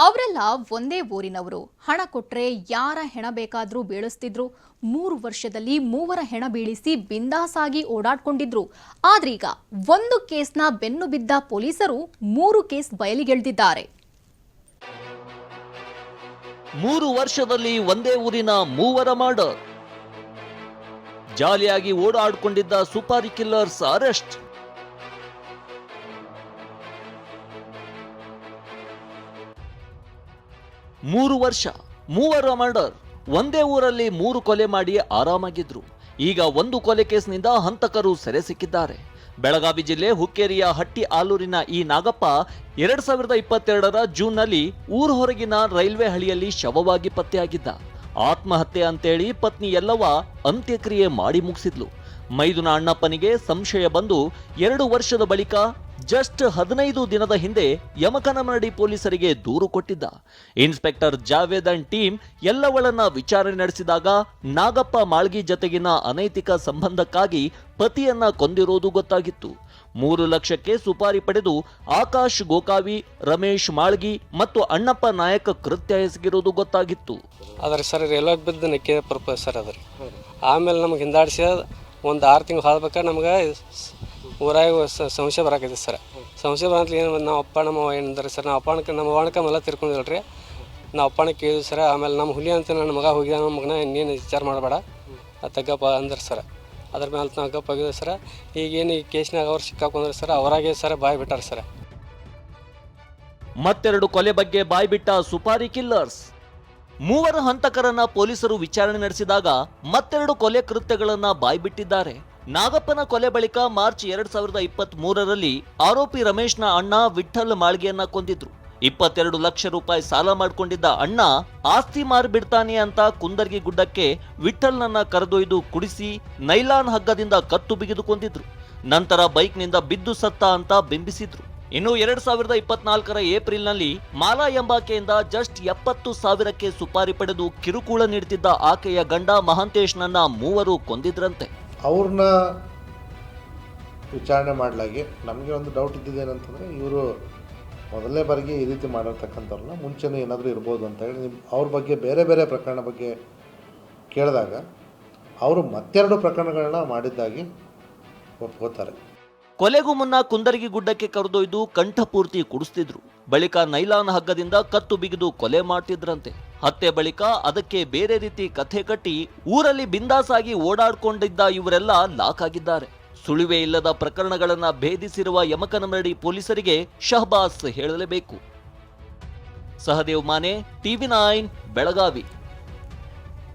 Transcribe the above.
ಅವರೆಲ್ಲ ಒಂದೇ ಊರಿನವರು. ಹಣ ಕೊಟ್ರೆ ಯಾರ ಹೆಣ ಬೇಕಾದ್ರೂ ಬೀಳಿಸ್ತಿದ್ರು. ಮೂರು ವರ್ಷದಲ್ಲಿ ಮೂವರ ಹೆಣ ಬೀಳಿಸಿ ಬಿಂದಾಸಾಗಿ ಓಡಾಡ್ಕೊಂಡಿದ್ರು. ಆದ್ರೀಗ ಒಂದು ಕೇಸ್ನ ಬೆನ್ನು ಬಿದ್ದ ಪೊಲೀಸರು ಮೂರು ಕೇಸ್ ಬಯಲಿಗೆಳೆದಿದ್ದಾರೆ. ಮೂರು ವರ್ಷದಲ್ಲಿ ಒಂದೇ ಊರಿನ ಮೂವರ ಮರ್ಡರ್ ಜಾಲಿಯಾಗಿ ಓಡಾಡ್ಕೊಂಡಿದ್ದ ಸುಪಾರಿ ಕಿಲ್ಲರ್ಸ್ ಅರೆಸ್ಟ್. ಮೂರು ವರ್ಷ, ಮೂವರು ಮರ್ಡರ್. ಒಂದೇ ಊರಲ್ಲಿ ಮೂರು ಕೊಲೆ ಮಾಡಿ ಆರಾಮಾಗಿದ್ರು. ಈಗ ಒಂದು ಕೊಲೆ ಕೇಸ್ನಿಂದ ಹಂತಕರು ಸೆರೆ ಸಿಕ್ಕಿದ್ದಾರೆ. ಬೆಳಗಾವಿ ಜಿಲ್ಲೆ ಹುಕ್ಕೇರಿಯ ಹಟ್ಟಿ ಆಲೂರಿನ ಈ ನಾಗಪ್ಪ ಎರಡ್ ಸಾವಿರದ ಇಪ್ಪತ್ತೆರಡರ ಜೂನ್ನಲ್ಲಿ ಊರ ಹೊರಗಿನ ರೈಲ್ವೆ ಹಳಿಯಲ್ಲಿ ಶವವಾಗಿ ಪತ್ತೆಯಾಗಿದ್ದ. ಆತ್ಮಹತ್ಯೆ ಅಂತೇಳಿ ಪತ್ನಿ ಎಲ್ಲವ ಅಂತ್ಯಕ್ರಿಯೆ ಮಾಡಿ ಮುಗಿಸಿದ್ಲು. ಮೈದುನ ಅಣ್ಣಪ್ಪನಿಗೆ ಸಂಶಯ ಬಂದು ಎರಡು ವರ್ಷದ ಬಳಿಕ ಜಸ್ಟ್ ಹದಿನೈದು ದಿನದ ಹಿಂದೆ ಯಮಕನಮರಡಿ ಪೊಲೀಸರಿಗೆ ದೂರು ಕೊಟ್ಟಿದ್ದ. ಇನ್ಸ್ಪೆಕ್ಟರ್ ಜಾವೇದ್ ಅಂಡ್ ಟೀಮ್ ಎಲ್ಲವಳನ್ನ ವಿಚಾರಣೆ ನಡೆಸಿದಾಗ ನಾಗಪ್ಪ ಮಾಳ್ಗಿ ಜತೆಗಿನ ಅನೈತಿಕ ಸಂಬಂಧಕ್ಕಾಗಿ ಪತಿಯನ್ನ ಕೊಂದಿರೋದು ಗೊತ್ತಾಗಿತ್ತು. ಮೂರು ಲಕ್ಷಕ್ಕೆ ಸುಪಾರಿ ಪಡೆದು ಆಕಾಶ್ ಗೋಕಾವಿ, ರಮೇಶ್ ಮಾಳ್ಗಿ ಮತ್ತು ಅಣ್ಣಪ್ಪ ನಾಯಕ ಕೃತ್ಯ ಎಸಗಿರೋದು ಗೊತ್ತಾಗಿತ್ತು. ಆದರೆ ಸರ್ ಎಲ್ಲ ಬಿದ್ದು ಪರ್ಪಸ್ ಸರ್ ಆಮೇಲೆ ನಮ್ಗೆ ಹಿಂದಾಡಿಸಿದ ಒಂದು ಆರು ತಿಂಗಳು ಹಾದ್ಬೇಕಾದ್ರೆ ನಮ್ಗೆ ಊರಾಗ ಸಂಶಯ ಬರಾಕೈತಿ ಸರ್. ಸಂಶಯ ಬರಂತ ಏನು ನಾವು ಅಪ್ಪ, ನಮ್ಮ ಏನಂದ್ರೆ ಸರ್, ನಾವು ಅಪ್ಪಣಕ್ಕೆ, ನಮ್ಮ ಅವಣಕ ಎಲ್ಲ ತಿರ್ಕೊಂಡಿಲ್ರಿ ನಾವು ಅಪ್ಪಣ ಕೇಳಿದ್ವಿ ಸರ್, ಆಮೇಲೆ ನಮ್ಮ ಹುಲಿ ಅಂತ ನನ್ನ ಮಗ ಹೋಗಿದ, ನಮ್ಮ ಮಗನ ಇನ್ನೇನು ವಿಚಾರ ಮಾಡಬೇಡ. ತಗ್ಗಪ್ಪ ಅಂದ್ರೆ ಸರ್. ಅದ್ರ ಮೇಲೆ ನಾವು ಗಪ್ಪ ಆಗಿದ್ವಿ ಸರ್. ಈಗೇನು ಈ ಕೇಸ್ನಾಗ ಅವ್ರು ಸಿಕ್ಕಾಕೊಂಡ್ರೆ ಸರ್, ಅವರಾಗೆ ಸರ್ ಬಾಯ್ ಬಿಟ್ಟಾರ ಸರ್. ಮತ್ತೆರಡು ಕೊಲೆ ಬಗ್ಗೆ ಬಾಯ್ಬಿಟ್ಟ ಸುಪಾರಿ ಕಿಲ್ಲರ್ಸ್. ಮೂವರ ಹಂತಕರನ್ನ ಪೊಲೀಸರು ವಿಚಾರಣೆ ನಡೆಸಿದಾಗ ಮತ್ತೆರಡು ಕೊಲೆ ಕೃತ್ಯಗಳನ್ನ ಬಾಯ್ಬಿಟ್ಟಿದ್ದಾರೆ ನಾಗಪ್ಪನ ಕೊಲೆ ಬಳಿಕ ಮಾರ್ಚ್ ಎರಡ್ ಸಾವಿರದ ಇಪ್ಪತ್ತ್ ಮೂರರಲ್ಲಿ ಆರೋಪಿ ರಮೇಶ್ನ ಅಣ್ಣ ವಿಠಲ್ ಮಾಳ್ಗೆಯನ್ನ ಕೊಂದಿದ್ರು. ಇಪ್ಪತ್ತೆರಡು ಲಕ್ಷ ರೂಪಾಯಿ ಸಾಲ ಮಾಡಿಕೊಂಡಿದ್ದ ಅಣ್ಣ ಆಸ್ತಿ ಮಾರಿಬಿಡ್ತಾನೆ ಅಂತ ಕುಂದರ್ಗಿ ಗುಡ್ಡಕ್ಕೆ ವಿಠಲ್ನನ್ನ ಕರೆದೊಯ್ದು ಕುಡಿಸಿ ನೈಲಾನ್ ಹಗ್ಗದಿಂದ ಕತ್ತು ಬಿಗಿದು ಕೊಂದಿದ್ರು. ನಂತರ ಬೈಕ್ನಿಂದ ಬಿದ್ದು ಸತ್ತ ಅಂತ ಬಿಂಬಿಸಿದ್ರು. ಇನ್ನು ಎರಡ್ ಸಾವಿರದ ಇಪ್ಪತ್ನಾಲ್ಕರ ಏಪ್ರಿಲ್ನಲ್ಲಿ ಮಾಲಾ ಎಂಬಾಕೆಯಿಂದ ಜಸ್ಟ್ ಎಪ್ಪತ್ತು ಸಾವಿರಕ್ಕೆ ಸುಪಾರಿ ಪಡೆದು ಕಿರುಕುಳ ನೀಡುತ್ತಿದ್ದ ಆಕೆಯ ಗಂಡ ಮಹಾಂತೇಶ್ನನ್ನ ಮೂವರು ಕೊಂದಿದ್ರಂತೆ. ಅವ್ರನ್ನ ವಿಚಾರಣೆ ಮಾಡಲಾಗಿ ನಮಗೆ ಒಂದು ಡೌಟ್ ಇದ್ದಿದ್ದು ಏನಂತಂದರೆ ಇವರು ಮೊದಲನೇ ಬಾರಿಗೆ ಈ ರೀತಿ ಮಾಡಿರ್ತಕ್ಕಂಥವ್ರನ್ನ ಮುಂಚೆನೇ ಏನಾದರೂ ಇರ್ಬೋದು ಅಂತ ಹೇಳಿ ನಿಮ್ಮ ಅವ್ರ ಬಗ್ಗೆ ಬೇರೆ ಬೇರೆ ಪ್ರಕರಣ ಬಗ್ಗೆ ಕೇಳಿದಾಗ ಅವರು ಮತ್ತೆರಡು ಪ್ರಕರಣಗಳನ್ನ ಮಾಡಿದ್ದಾಗಿ ಒಪ್ಕೋತಾರೆ. ಕೊಲೆಗೂ ಮುನ್ನ ಕುಂದರಿಗಿ ಗುಡ್ಡಕ್ಕೆ ಕರೆದೊಯ್ದು ಕಂಠಪೂರ್ತಿ ಕುಡಿಸ್ತಿದ್ರು. ಬಳಿಕ ನೈಲಾನ್ ಹಗ್ಗದಿಂದ ಕತ್ತು ಬಿಗಿದು ಕೊಲೆ ಮಾಡ್ತಿದ್ರಂತೆ. ಹತ್ತೆ ಬಳಿಕ ಅದಕ್ಕೆ ಬೇರೆ ರೀತಿ ಕಥೆ ಕಟ್ಟಿ ಊರಲ್ಲಿ ಬಿಂದಾಸಾಗಿ ಓಡಾಡ್ಕೊಂಡಿದ್ದ ಇವರೆಲ್ಲ ಲಾಕ್ ಆಗಿದ್ದಾರೆ ಸುಳಿವೆ ಇಲ್ಲದ ಪ್ರಕರಣಗಳನ್ನ ಭೇದಿಸಿರುವ ಯಮಕನಮರಡಿ ಪೊಲೀಸರಿಗೆ ಶಹಬಾಸ್ ಹೇಳಲೇಬೇಕು. Sahadev Mane, TV nine, Belagavi.